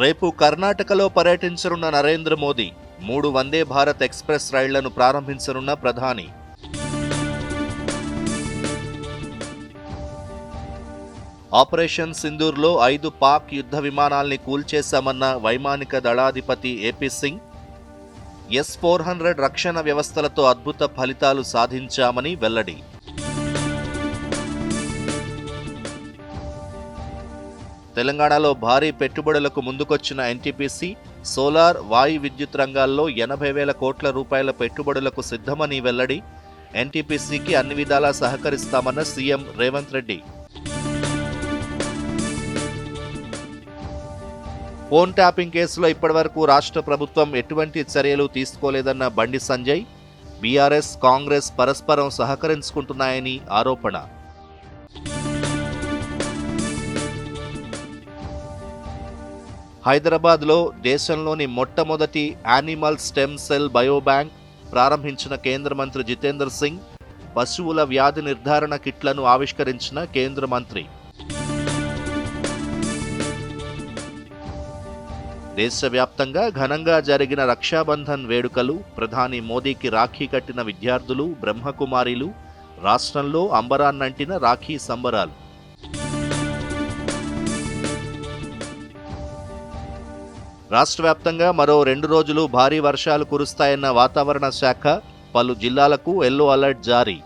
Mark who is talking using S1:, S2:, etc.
S1: రేపు కర్ణాటకలో పర్యటించనున్న నరేంద్ర మోదీ మూడు వందే భారత్ ఎక్స్ప్రెస్ రైళ్ళను ప్రారంభించనున్న ప్రధాని. ఆపరేషన్ సింధూర్లో ఐదు పాక్ యుద్ధ విమానాల్ని కూల్చేశామన్న వైమానిక దళాధిపతి AP Singh. S four hundred రక్షణ వ్యవస్థలతో అద్భుత ఫలితాలు సాధించామని వెల్లడి. తెలంగాణలో భారీ పెట్టుబడులకు ముందుకొచ్చిన ఎన్టీపీసీ సోలార్ వాయు విద్యుత్ రంగాల్లో ఎనభై వేల కోట్ల రూపాయల పెట్టుబడులకు సిద్ధమని వెల్లడి ఎన్టీపీసీకి అన్ని విధాలా సహకరిస్తామన్న CM Revanth Reddy. Phone tapping కేసులో ఇప్పటివరకు రాష్ట్ర ప్రభుత్వం ఎటువంటి చర్యలు తీసుకోలేదన్న బండి సంజయ్ బీఆర్ఎస్ కాంగ్రెస్ పరస్పరం సహకరించుకుంటున్నాయని ఆరోపణ. హైదరాబాద్లో దేశంలోని మొట్టమొదటి యానిమల్ స్టెమ్ సెల్ బయోబ్యాంక్ ప్రారంభించిన కేంద్ర మంత్రి జితేందర్ సింగ్ పశువుల వ్యాధి నిర్ధారణ కిట్లను ఆవిష్కరించిన కేంద్ర మంత్రి. దేశవ్యాప్తంగా ఘనంగా జరిగిన రక్షాబంధన్ వేడుకలు ప్రధాని మోదీకి రాఖీ కట్టిన విద్యార్థులు బ్రహ్మకుమారిలు రాష్ట్రంలో అంబరాన్నంటిన రాఖీ సంబరాలు. రాష్ట్ర వ్యాప్తంగా మరో రెండు రోజులు భారీ వర్షాలు కురుస్తాయన్న వాతావరణ శాఖ పలు జిల్లాలకు ఎల్లో అలర్ట్ జారీ.